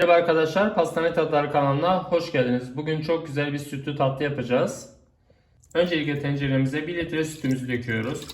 Merhaba arkadaşlar, Pastane Tatlar kanalına hoş geldiniz. Bugün çok güzel bir sütlü tatlı yapacağız. Öncelikle tenceremize 1 litre sütümüzü döküyoruz.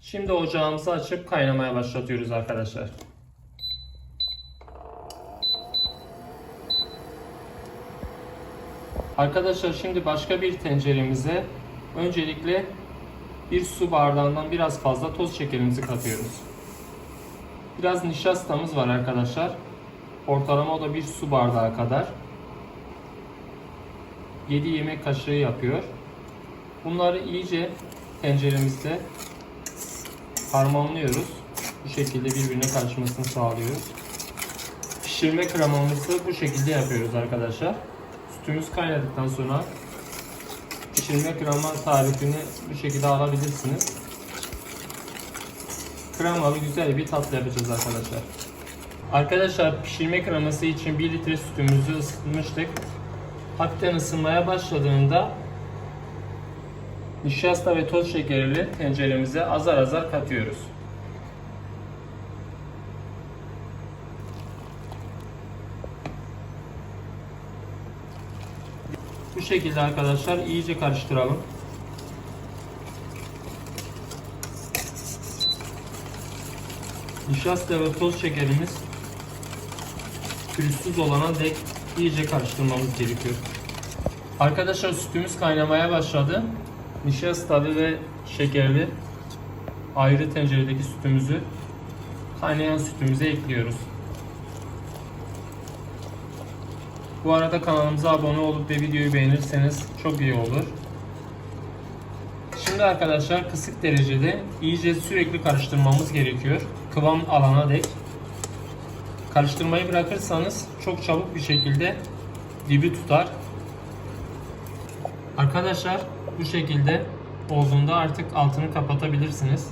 Şimdi ocağımızı açıp kaynamaya başlatıyoruz arkadaşlar. Arkadaşlar şimdi başka bir tenceremize öncelikle bir su bardağından biraz fazla toz şekerimizi katıyoruz. Biraz nişastamız var arkadaşlar. Ortalama o da bir su bardağı kadar. 7 yemek kaşığı yapıyor. Bunları iyice tenceremizde harmanlıyoruz. Bu şekilde birbirine karışmasını sağlıyoruz. Pişirme kremamızı bu şekilde yapıyoruz arkadaşlar. Sütümüz kaynadıktan sonra pişirme krema tarifini bu şekilde alabilirsiniz. Kremalı güzel bir tatlı yapacağız arkadaşlar. Arkadaşlar pişirme kreması için 1 litre sütümüzü ısıtmıştık. Hafiften ısınmaya başladığında nişasta ve toz şekerini tenceremize azar azar katıyoruz. Bu şekilde arkadaşlar iyice karıştıralım. Nişasta ve toz şekerimiz pürüzsüz olana dek iyice karıştırmamız gerekiyor. Arkadaşlar sütümüz kaynamaya başladı. Nişastalı ve şekerli ayrı tenceredeki sütümüzü kaynayan sütümüze ekliyoruz. Bu arada kanalımıza abone olup ve videoyu beğenirseniz çok iyi olur. Şimdi arkadaşlar kısık derecede iyice sürekli karıştırmamız gerekiyor. Kıvam alana dek. Karıştırmayı bırakırsanız çok çabuk bir şekilde dibi tutar. Arkadaşlar bu şekilde olduğunda artık altını kapatabilirsiniz.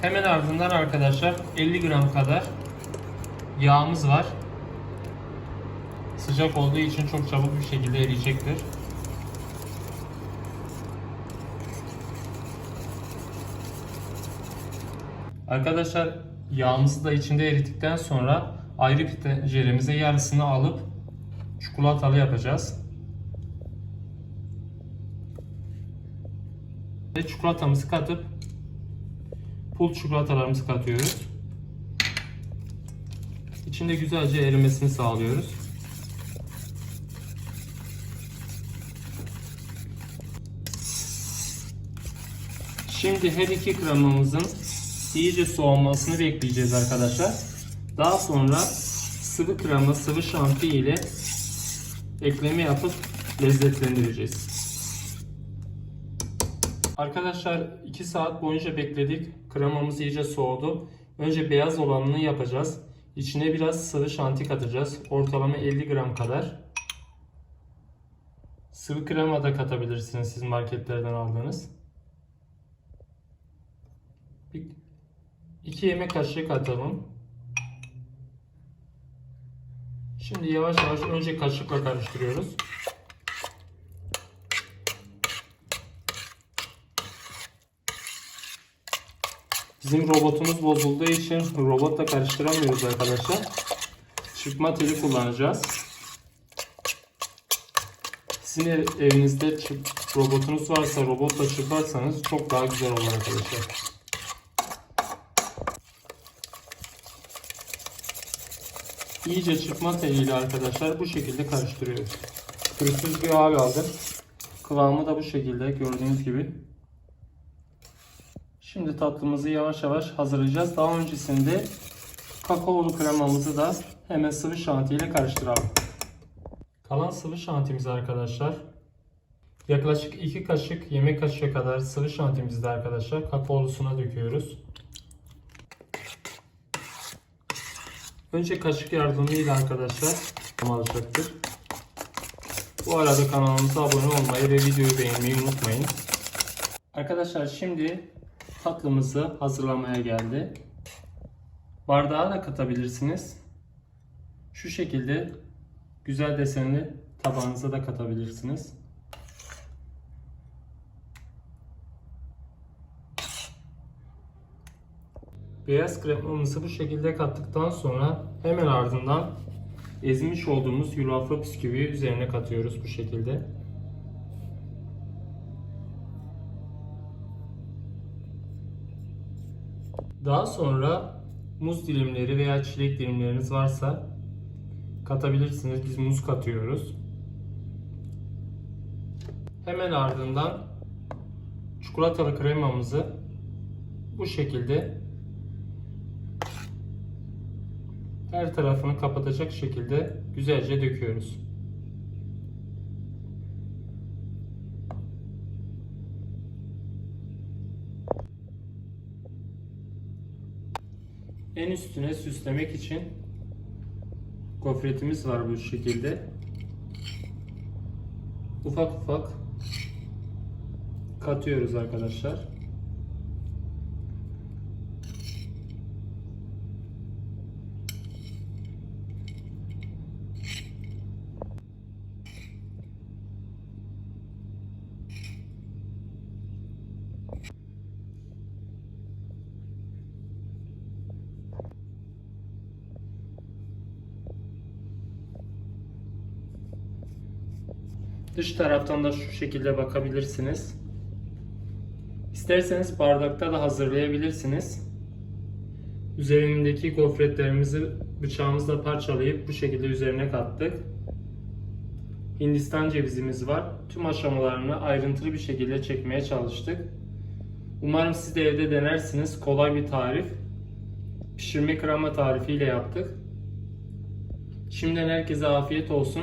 Hemen ardından arkadaşlar 50 gram kadar yağımız var. Sıcak olduğu için çok çabuk bir şekilde eriyecektir. Arkadaşlar yağımızı da içinde erittikten sonra ayrı bir tenceremize yarısını alıp çikolatalı yapacağız. Ve çikolatamızı katıp pul çikolatalarımızı katıyoruz. İçinde güzelce erimesini sağlıyoruz. Şimdi her iki kremamızın iyice soğumasını bekleyeceğiz arkadaşlar. Daha sonra sıvı krema, sıvı şanti ile ekleme yapıp lezzetlendireceğiz. Arkadaşlar 2 saat boyunca bekledik. Kremamız iyice soğudu. Önce beyaz olanını yapacağız. İçine biraz sıvı şanti katacağız. Ortalama 50 gram kadar. Sıvı krema da katabilirsiniz siz marketlerden aldığınız. 2 yemek kaşığı katalım. Şimdi yavaş yavaş önce kaşıkla karıştırıyoruz. Bizim robotumuz bozulduğu için robotla karıştıramıyoruz arkadaşlar. Çırpma teli kullanacağız. Sizin ev- evinizde robotunuz varsa robotla çırparsanız çok daha güzel olur arkadaşlar. İyice çırpma teliyle arkadaşlar bu şekilde karıştırıyoruz. Pürüzsüz bir hal aldı. Kıvamı da bu şekilde gördüğünüz gibi. Şimdi tatlımızı yavaş yavaş hazırlayacağız. Daha öncesinde kakaolu kremamızı da hemen sıvı şanti ile karıştıralım. Kalan sıvı şantimizi arkadaşlar yaklaşık 2 kaşık yemek kaşığı kadar sıvı şantimizi de arkadaşlar kakaolusuna döküyoruz. Önce kaşık yardımıyla arkadaşlar alacaktır. Bu arada kanalımıza abone olmayı ve videoyu beğenmeyi unutmayın. Arkadaşlar şimdi tatlımızı hazırlamaya geldi. Bardağa da katabilirsiniz. Şu şekilde güzel desenli tabağınıza da katabilirsiniz. Beyaz kremamızı bu şekilde kattıktan sonra hemen ardından ezmiş olduğumuz yulaflı bisküviyi üzerine katıyoruz bu şekilde. Daha sonra muz dilimleri veya çilek dilimleriniz varsa katabilirsiniz. Biz muz katıyoruz. Hemen ardından çikolatalı kremamızı bu şekilde her tarafını kapatacak şekilde güzelce döküyoruz. En üstüne süslemek için gofretimiz var bu şekilde. Ufak ufak katıyoruz arkadaşlar. Dış taraftan da şu şekilde bakabilirsiniz. İsterseniz bardakta da hazırlayabilirsiniz. Üzerindeki gofretlerimizi bıçağımızla parçalayıp bu şekilde üzerine kattık. Hindistan cevizimiz var. Tüm aşamalarını ayrıntılı bir şekilde çekmeye çalıştık. Umarım siz de evde denersiniz. Kolay bir tarif. Pişirme krema tarifiyle yaptık. Şimdiden herkese afiyet olsun.